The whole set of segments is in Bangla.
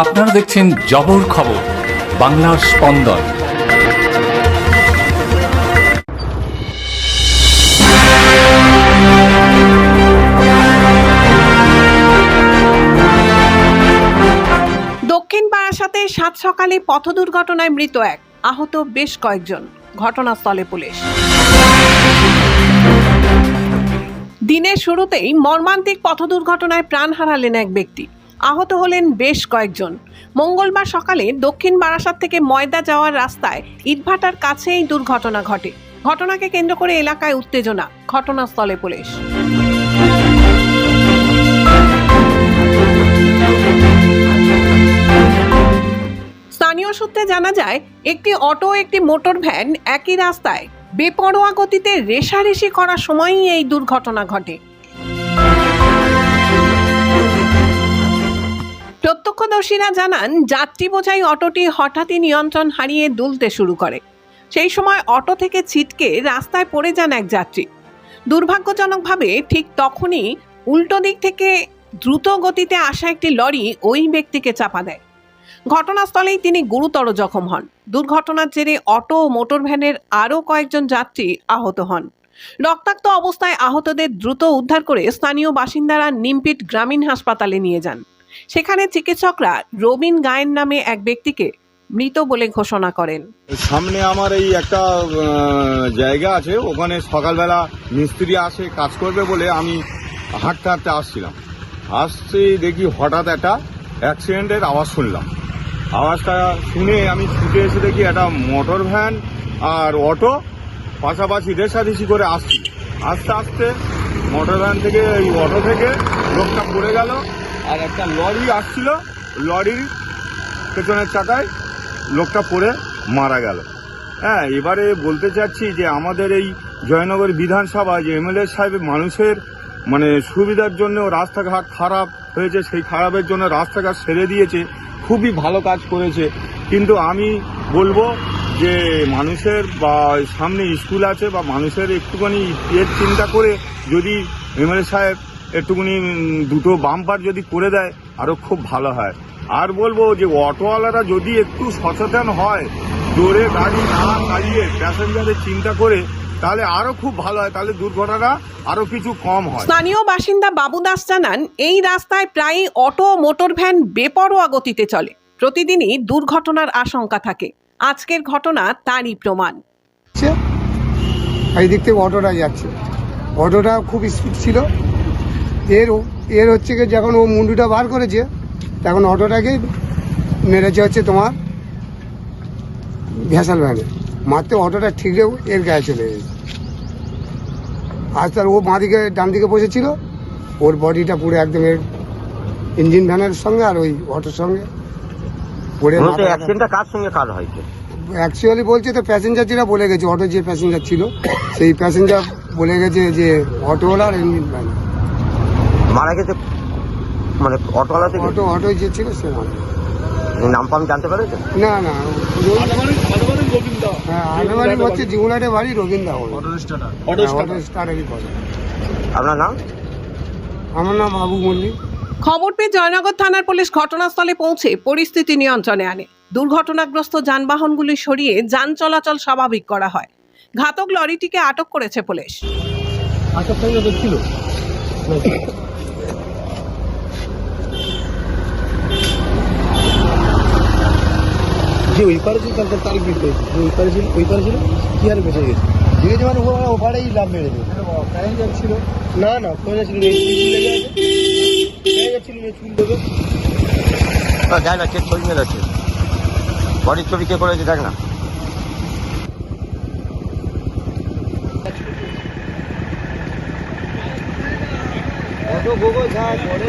আপনারা দেখছেন জবর খবর, বাংলার স্পন্দন। দক্ষিণ বারাসাতে সাত সকালে পথ দুর্ঘটনায় মৃত এক, আহত বেশ কয়েকজন, ঘটনাস্থলে পুলিশ। দিনের শুরুতেই মর্মান্তিক পথ দুর্ঘটনায় প্রাণ হারালেন এক ব্যক্তি। আহত হলেন বেশ কয়েকজন। মঙ্গলবার সকালে দক্ষিণ বারাসাত থেকে ময়দা যাওয়ার রাস্তায় ইটভাটার কাছে এই দুর্ঘটনা ঘটে। ঘটনাকে কেন্দ্র করে এলাকায় উত্তেজনা, ঘটনাস্থলে পুলিশ। স্থানীয় সূত্রে জানা যায়, একটি অটো, একটি মোটর ভ্যান একই রাস্তায় বেপরোয়া গতিতে রেশারেশি করার সময়ই এই দুর্ঘটনা ঘটে। প্রত্যক্ষদর্শীরা জানান, যাত্রী বোঝাই অটোটি হঠাৎই নিয়ন্ত্রণ হারিয়ে দুলতে শুরু করে। সেই সময় অটো থেকে ছিটকে রাস্তায় পড়ে যান এক যাত্রী। দুর্ভাগ্যজনকভাবে ঠিক তখনই উল্টো দিক থেকে দ্রুত গতিতে আসা একটি লরি ওই ব্যক্তিকে চাপা দেয়। ঘটনাস্থলেই তিনি গুরুতর জখম হন। দুর্ঘটনার জেরে অটো ও মোটর ভ্যানের আরও কয়েকজন যাত্রী আহত হন। রক্তাক্ত অবস্থায় আহতদের দ্রুত উদ্ধার করে স্থানীয় বাসিন্দারা নিমপিট গ্রামীণ হাসপাতালে নিয়ে যান। সেখানে চিকিৎসকরা রবিন গায়েন নামে এক ব্যক্তিকে মৃত বলে ঘোষণা করেন। সামনে আমার এই একটা জায়গা আছে, ওখানে সকালবেলা মিস্ত্রি আসে, কাজ করবে বলে আমি হাঁটতে হাঁটতে আসছিলাম। আসছি, দেখি হঠাৎ একটা অ্যাক্সিডেন্টের আওয়াজ শুনলাম। আওয়াজটা শুনে আমি ছুটে এসে দেখি একটা মোটর ভ্যান আর অটো পাশাপাশি রেশারেশি করে আসছি। আস্তে আস্তে মোটর ভ্যান থেকে, এই অটো থেকে লোকটা পড়ে গেল। আর একটা লরি আসছিল, লরির পেছনের চাকায় লোকটা পড়ে মারা গেল। হ্যাঁ এবারে বলতে চাচ্ছি যে আমাদের এই জয়নগর বিধানসভা যে এমএলএ সাহেব মানুষের মানে সুবিধার জন্য রাস্তাঘাট খারাপ হয়েছে, সেই খারাপের জন্য রাস্তাঘাট সেরে দিয়েছে, খুবই ভালো কাজ করেছে। কিন্তু আমি বলব যে মানুষের বা সামনে স্কুল আছে বা মানুষের একটুখানি এর চিন্তা করে যদি এমএলএ সাহেব একটুখানি দুটো বাম্পার যদি করে দেয় আরও খুব ভালো হয়। আর বলব যে অটোওয়ালারা যদি একটু সচেতন হয় জোরে গাড়ি না গাড়িয়ে প্যাসেঞ্জারের চিন্তা করে তাহলে আরও খুব ভালো হয়। তাহলে দুর্ঘটনা আরও কিছু কম হয়। স্থানীয় বাসিন্দা বাবু দাস জানান এই রাস্তায় প্রায়ই অটো মোটর ভ্যান বেপরোয়া গতিতে চলে। প্রতিদিনই দুর্ঘটনার আশঙ্কা থাকে। আজকের ঘটনা তারই প্রমাণ। যাচ্ছে এই দিক থেকে অটোটা যাচ্ছে। অটোটা খুব স্পিড ছিল। এর এর হচ্ছে কি যখন ও মুন্ডুটা বার করেছে তখন অটোটাকে মেরেছে হচ্ছে তোমার ভ্যাসাল ভ্যানে। মারতে অটোটা ঠিকরেও এর গায়ে চলে গেছে। আর তার ও বাঁ দিকে ডান দিকে বসেছিল ওর বডিটা পুরো একদম এর ইঞ্জিন ভ্যানের সঙ্গে আর ওই অটোর সঙ্গে। পড়ে অ্যাক্সিডেন্টটা কার সঙ্গে কার হয়েছে? অ্যাকচুয়ালি বলছে তো প্যাসেঞ্জার যেটা বলে গেছে অটো যে প্যাসেঞ্জার ছিল সেই প্যাসেঞ্জার বলে গেছে যে অটোওয়ালা আর ইঞ্জিন ভ্যান। মারা গেছে মানে অটোওয়ালা থেকে? অটো অটো যে ছিল সে নাম পাম জানতে পেরেছেন? না না হ্যাঁ হচ্ছে বাড়ি অটো স্টার্টারই আপনার নাম? আমার নাম আবু মল্লিক। খবর পেয়ে জয়নগর থানার পুলিশ ঘটনাস্থলে পৌঁছে পরিস্থিতি নিয়ন্ত্রণে আনে। দুর্ঘটনাগ্রস্ত যানবাহনগুলি সরিয়ে যান চলাচল স্বাভাবিক করা হয়। ঘাতক লরিটিকে আটক করেছে পুলিশ। যে ওই পারে ছিল তার তারিখ বিক্রি যে ওই পারে ছিল ওই পারে ছিল কি আর বেঁচে গেছে? আছে মানে ওরা ওপারেই লাভ মেরেছে ছিল। না না কোথায় ছিল ছিল চুল দেবে। যায় না কে ছবি বডির ছবি কে করেছে দেখ না। গোগো যা করে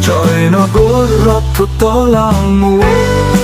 জয়নগর রক্ততলা মোড়